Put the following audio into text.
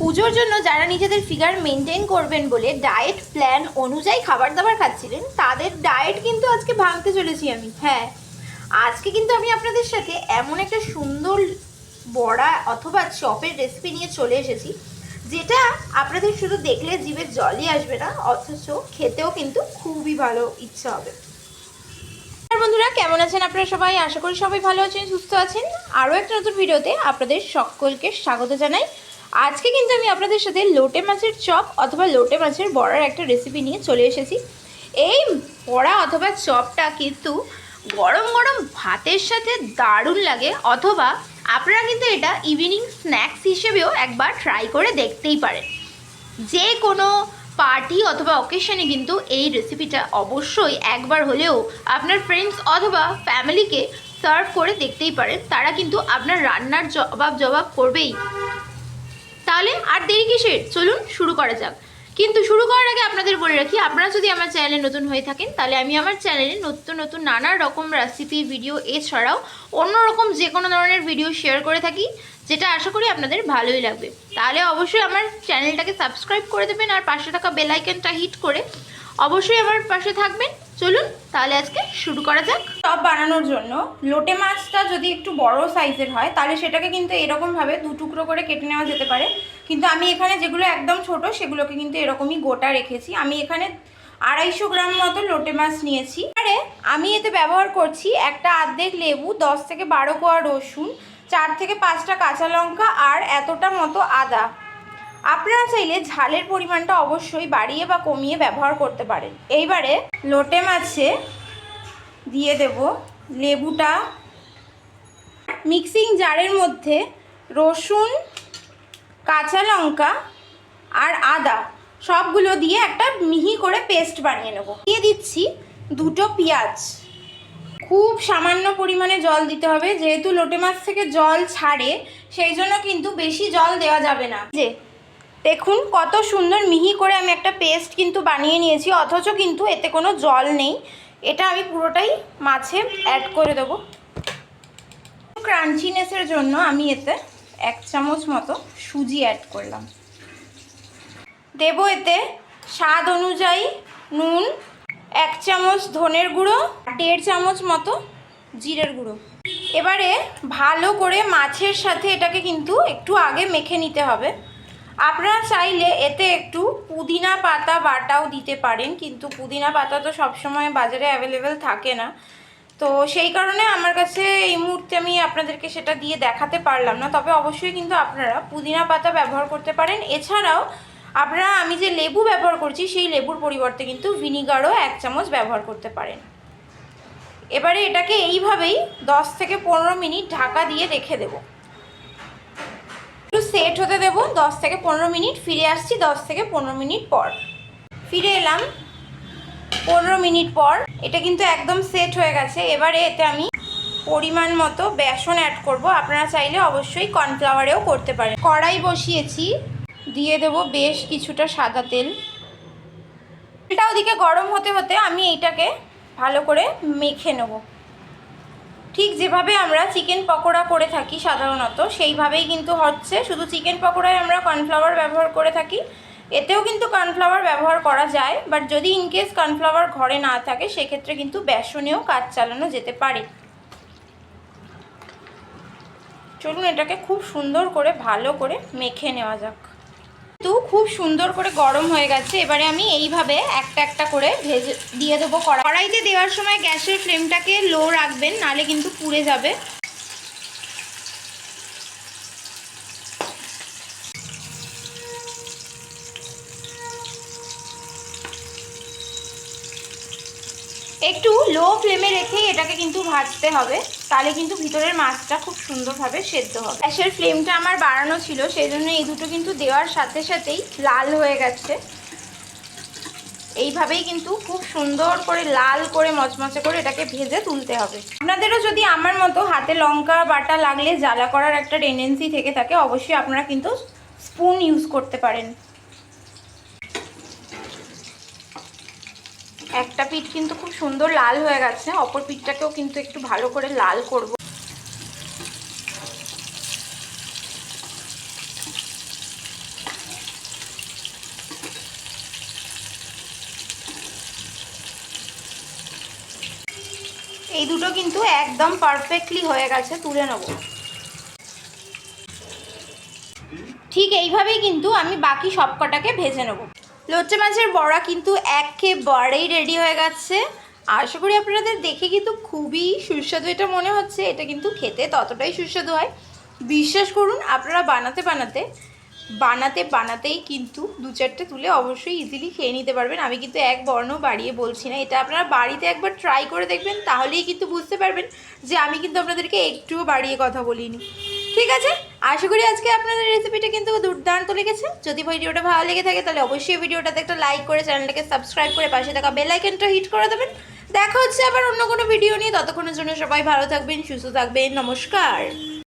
পুজোর জন্য যারা নিজেদের ফিগার মেনটেন করবেন বলে ডায়েট প্ল্যান অনুযায়ী খাবার দাবার খাচ্ছিলেন, তাদের ডায়েট কিন্তু আজকে ভাঙতে চলেছি আমি। হ্যাঁ আজকে কিন্তু আমি আপনাদের সাথে এমন একটা সুন্দর বড়া অথবা চপের রেসিপি নিয়ে চলে এসেছি, যেটা আপনাদের শুধু দেখলে জিভে জলই আসবে না, অথচ খেতেও কিন্তু খুবই ভালো ইচ্ছা হবে। বন্ধুরা, কেমন আছেন আপনারা সবাই? আশা করি সবাই ভালো আছেন, সুস্থ আছেন। আরও একটা নতুন ভিডিওতে আপনাদের সকলকে স্বাগত জানাই। আজকে কিন্তু আমি আপনাদের সাথে লোটে মাছের চপ অথবা লোটে মাছের বড়ার একটা রেসিপি নিয়ে চলে এসেছি। এই বড়া অথবা চপটা কিন্তু গরম গরম ভাতের সাথে দারুণ লাগে অথবা আপনারা কিন্তু এটা ইভিনিং স্ন্যাক্স হিসেবেও একবার ট্রাই করে দেখতেই পারেন। যে কোনো পার্টি অথবা অকেশনে কিন্তু এই রেসিপিটা অবশ্যই একবার হলেও আপনার ফ্রেন্ডস অথবা ফ্যামিলিকে সার্ভ করে দেখতেই পারেন। তারা কিন্তু আপনার রান্নার জবাব জবাব করবেই। তাহলে আর দেরি কিসের? চলুন শুরু করা যাক। কিন্তু শুরু করার আগে আপনাদের বলে রাখি, আপনারা যদি আমার চ্যানেলে নতুন হয়ে থাকেন, তাহলে আমি আমার চ্যানেলে নতুন নতুন নানা রকম রেসিপি ভিডিও এছাড়াও অন্য রকম যে কোনো ধরনের ভিডিও শেয়ার করে থাকি, যেটা আশা করি আপনাদের ভালোই লাগবে। তাহলে অবশ্যই আমার চ্যানেলটাকে সাবস্ক্রাইব করে দেবেন আর পাশে থাকা বেল আইকনটা হিট করে অবশ্যই আমার পাশে থাকবেন। চলুন, তাহলে আজকে শুরু করা যাক। চপ বানানোর জন্য লোটে মাছটা যদি একটু বড় সাইজের হয়, তাহলে সেটাকে কিন্তু এরকমভাবে দু টুকরো করে কেটে নেওয়া যেতে পারে। কিন্তু আমি এখানে যেগুলো একদম ছোট, সেগুলোকে কিন্তু এরকমই গোটা রেখেছি। আমি এখানে আড়াইশো গ্রাম মতো লোটে মাছ নিয়েছি। আরে আমি এতে ব্যবহার করছি একটা আর্ধেক লেবু, দশ থেকে বারো কোয়া রসুন, চার থেকে পাঁচটা কাঁচা লঙ্কা আর এতটা মতো আদা। আপনারা চাইলে ঝালের পরিমাণটা অবশ্যই বাড়িয়ে বা কমিয়ে ব্যবহার করতে পারেন। এইবারে লোটে মাছে দিয়ে দেব লেবুটা। মিক্সিং জারের মধ্যে রসুন, কাঁচা লঙ্কা আর আদা সবগুলো দিয়ে একটা মিহি করে পেস্ট বানিয়ে নেব। দিয়ে দিচ্ছি দুটো পেঁয়াজ। খুব সামান্য পরিমাণে জল দিতে হবে, যেহেতু লোটে মাছ থেকে জল ছাড়ে, সেই জন্য কিন্তু বেশি জল দেওয়া যাবে না। যে দেখুন, কত সুন্দর মিহি করে আমি একটা পেস্ট কিন্তু বানিয়ে নিয়েছি, অথচ কিন্তু এতে কোনো জল নেই। এটা আমি পুরোটাই মাছে অ্যাড করে দেবো। ক্রাঞ্চিনেসের জন্য আমি এতে এক চামচ মতো সুজি অ্যাড করলাম। দেব এতে স্বাদ অনুযায়ী নুন, এক চামচ ধনের গুঁড়ো, দেড় চামচ মতো জিরের গুঁড়ো। এবারে ভালো করে মাছের সাথে এটাকে কিন্তু একটু আগে মেখে নিতে হবে। আপনারা চাইলে এতে একটু পুদিনা পাতা বাটাও দিতে পারেন, কিন্তু পুদিনা পাতা তো সবসময় বাজারে অ্যাভেলেবেল থাকে না। তো সেই কারণে আমার কাছে এই মুহূর্তে আমি আপনাদেরকে সেটা দিয়ে দেখাতে পারলাম না, তবে অবশ্যই কিন্তু আপনারা পুদিনা পাতা ব্যবহার করতে পারেন। এছাড়াও আপনারা, আমি যে লেবু ব্যবহার করছি, সেই লেবুর পরিবর্তে কিন্তু ভিনিগারও এক চামচ ব্যবহার করতে পারেন। এবারে এটাকে এইভাবেই দশ থেকে পনেরো মিনিট ঢাকা দিয়ে রেখে দেবো। সেট হতে দেব দশ থেকে পনেরো মিনিট, ফিরে আসছি দশ থেকে পনেরো মিনিট পর। ফিরে এলাম পনেরো মিনিট পর। এটা কিন্তু একদম সেট হয়ে গেছে। এবারে এতে আমি পরিমাণ মতো বেসন অ্যাড করব। আপনারা চাইলে অবশ্যই কর্নফ্লাওয়ারেও করতে পারেন। কড়াই বসিয়েছি। দিয়ে দেব বেশ কিছুটা সাদা তেল। তেলটা ওদিকে গরম হতে হতে আমি এইটাকে ভালো করে মেখে নেব। ঠিক যেভাবে আমরা চিকেন পকোড়া করে থাকি সাধারণত, সেইভাবেই কিন্তু হচ্ছে। শুধু চিকেন পকোড়ায় আমরা কর্নফ্লাওয়ার ব্যবহার করে থাকি। এতেও কিন্তু কর্নফ্লাওয়ার ব্যবহার করা যায় বাট যদি ইনকেস কর্নফ্লাওয়ার ঘরে না থাকে, সেক্ষেত্রে কিন্তু বেসনেও কাজ চালানো যেতে পারে। চলুন এটাকে খুব সুন্দর করে, ভালো করে মেখে নেওয়া যাক। কিন্তু খুব সুন্দর করে গরম হয়ে গেছে, এবারে আমি এইভাবে একটা একটা করে ভেজে দিয়ে দেবো কড়াই। কড়াইতে দেওয়ার সময় গ্যাসের ফ্লেমটাকে লো রাখবেন, নালে কিন্তু পুড়ে যাবে। একটু লো ফ্লেমে রেখেই এটাকে কিন্তু ভাজতে হবে। তাহলে কিন্তু ভিতরের মাছটা খুব সুন্দরভাবে সেদ্ধ হবে। গ্যাসের ফ্লেমটা আমার বাড়ানো ছিল সেই জন্য এই দুটো কিন্তু দেওয়ার সাথে সাথেই লাল হয়ে গেছে। এইভাবেই কিন্তু খুব সুন্দর করে লাল করে মচমচে করে এটাকে ভেজে তুলতে হবে। আপনাদেরও যদি আমার মতো হাতে লঙ্কা, বাটা লাগলে জ্বালা করার একটা টেন্ডেন্সি থেকে থাকে, অবশ্যই আপনারা কিন্তু স্পুন ইউজ করতে পারেন। একটা পিঠ কিন্তু খুব সুন্দর লাল হয়ে গেছে, অপর পিঠটাকেও কিন্তু একটু ভালো করে লাল করব। এই দুটো কিন্তু একদম পারফেক্টলি হয়ে গেছে, তুলে নেব। ঠিক এইভাবেই কিন্তু আমি বাকি সব কটাকে ভেজে নেব। লোচে মাছের বড়া কিন্তু একেবারেই রেডি হয়ে গেছে। আশা করি আপনাদের দেখে কিন্তু খুবই সুস্বাদু এটা মনে হচ্ছে। এটা কিন্তু খেতে ততটাই সুস্বাদু হয়। বিশ্বাস করুন, আপনারা বানাতে বানাতে বানাতে বানাতেই কিন্তু দু চারটে তুলে অবশ্যই ইজিলি খেয়ে নিতে পারবেন। আমি কিন্তু এক বর্ণ বাড়িয়ে বলছি না। এটা আপনারা বাড়িতে একবার ট্রাই করে দেখবেন, তাহলেই কিন্তু বুঝতে পারবেন যে আমি কিন্তু আপনাদেরকে একটুও বাড়িয়ে কথা বলিনি। ঠিক আছে, আশা করি আজকে আপনাদের রেসিপিটা কিন্তু দুর্দান্ত লেগেছে। যদি ভিডিওটা ভালো লেগে থাকে, তাহলে অবশ্যই ভিডিওটাতে একটা লাইক করে চ্যানেলটাকে সাবস্ক্রাইব করে পাশে থাকা বেলাইকেনটা হিট করে দেবেন। দেখা হচ্ছে আবার অন্য কোনো ভিডিও নিয়ে। ততক্ষণের জন্য সবাই ভালো থাকবেন, সুস্থ থাকবেন, নমস্কার।